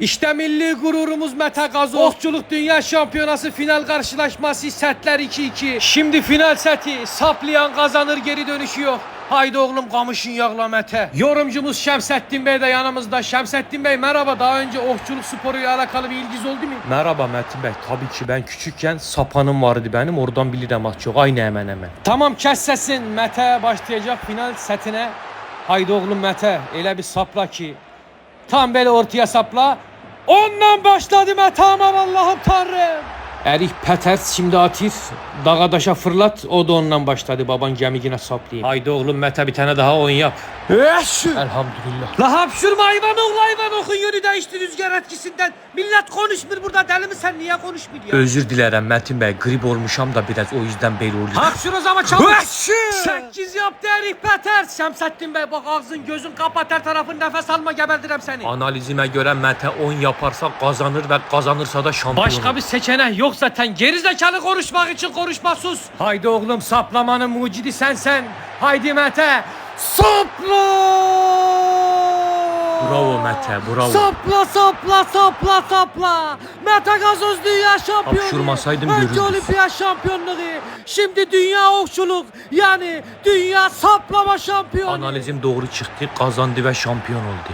İşte milli gururumuz Mete Gazoz. Okçuluk Dünya Şampiyonası final karşılaşması setler 2-2. Şimdi final seti saplayan kazanır geri dönüşü yok. Haydi oğlum kamışın yağla Mete. Yorumcumuz Şemsettin Bey de yanımızda. Şemsettin Bey merhaba. Daha önce okçuluk sporuyla alakalı bir ilginiz oldu mu? Merhaba Metin Bey. Tabii ki ben küçükken sapanım vardı benim. Oradan bilirim az çok. Aynı hemen hemen. Tamam kes sesin. Mete başlayacak final setine. Haydi oğlum Mete. Öyle bir sapla ki. Tam böyle ortaya sapla. Ondan başladı Mete aman Allah'ım Tanrım. Erich Peters şimdi atir. Dağa daşa fırlat. O da ondan başladı. Baban gemigine saplayayım. Haydi oğlum Mete bir tane daha oyun yap. Elhamdülillah. La hapşurma hayvan oğlu hayvan okun yönü değişti rüzgar etkisinden. Millet konuşmuyor burada deli mi sen niye konuşmuyor ya? Özür dilerim Metin Bey. Grip olmuşam da biraz o yüzden böyle oluyor. Hapşur o zaman çabuk. Sekiz yaptı Erich Peters. Şemsettin Bey bak ağzın gözün kapat her tarafın nefes alma geberdirem seni. Analizime göre Mete 10 yaparsa kazanır ve kazanırsa da şampiyon Başka bir seçenek yok zaten. Gerizekalı konuşmak için konuşma sus. Haydi oğlum saplamanın mucidi sensen. Haydi Mete. Sapla! Bravo Mete, bravo. Sapla sapla sapla sapla. Mete Gazoz dünya şampiyonu. Hapşurmasaydım Önce görürdük. olimpiyat şampiyonluğu. Şimdi dünya okçuluk. Yani dünya saplama şampiyonu. Analizim doğru çıktı. Kazandı ve şampiyon oldu.